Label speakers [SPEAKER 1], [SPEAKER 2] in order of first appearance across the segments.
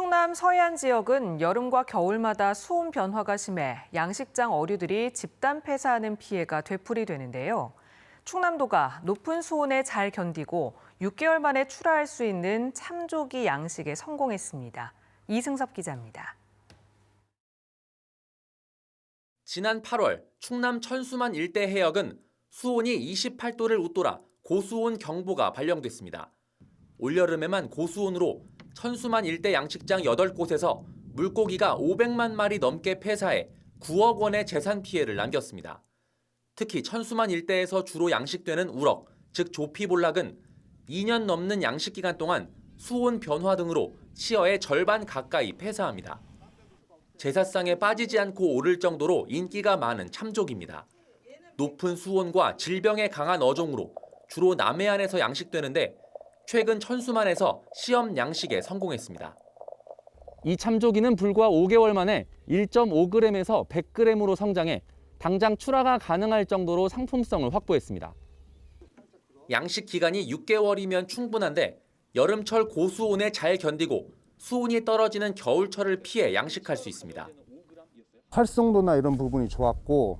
[SPEAKER 1] 충남 서해안 지역은 여름과 겨울마다 수온 변화가 심해 양식장 어류들이 집단 폐사하는 피해가 되풀이되는데요. 충남도가 높은 수온에 잘 견디고 6개월 만에 출하할 수 있는 참조기 양식에 성공했습니다. 이승섭 기자입니다.
[SPEAKER 2] 지난 8월 충남 천수만 일대 해역은 수온이 28도를 웃돌아 고수온 경보가 발령됐습니다. 올여름에만 고수온으로 천수만 일대 양식장 8곳에서 물고기가 500만 마리 넘게 폐사해 9억 원의 재산 피해를 남겼습니다. 특히 천수만 일대에서 주로 양식되는 우럭, 즉 조피볼락은 2년 넘는 양식 기간 동안 수온 변화 등으로 시어의 절반 가까이 폐사합니다. 제사상에 빠지지 않고 오를 정도로 인기가 많은 참족입니다. 높은 수온과 질병에 강한 어종으로 주로 남해안에서 양식되는데 최근 천수만에서 시험 양식에 성공했습니다.
[SPEAKER 3] 이 참조기는 불과 5개월 만에 1.5g에서 100g으로 성장해 당장 출하가 가능할 정도로 상품성을 확보했습니다.
[SPEAKER 2] 양식 기간이 6개월이면 충분한데 여름철 고수온에 잘 견디고 수온이 떨어지는 겨울철을 피해 양식할 수 있습니다.
[SPEAKER 4] 활성도나 이런 부분이 좋았고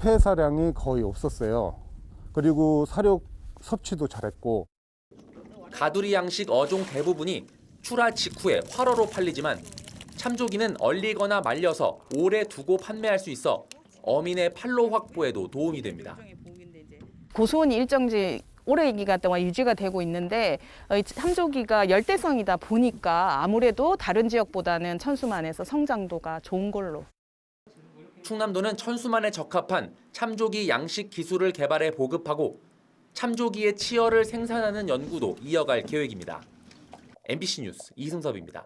[SPEAKER 4] 폐사량이 거의 없었어요. 그리고 사료 섭취도 잘했고
[SPEAKER 2] 가두리 양식 어종 대부분이 출하 직후에 활어로 팔리지만 참조기는 얼리거나 말려서 오래 두고 판매할 수 있어 어민의 판로 확보에도 도움이 됩니다.
[SPEAKER 5] 고수온이 일정지 오래 기간 동안 유지가 되고 있는데 어, 이 참조기가 열대성이다 보니까 아무래도 다른 지역보다는 천수만에서 성장도가 좋은 걸로
[SPEAKER 2] 충남도는 천수만에 적합한 참조기 양식 기술을 개발해 보급하고 참조기의 치어를 생산하는 연구도 이어갈 계획입니다. MBC 뉴스 이승섭입니다.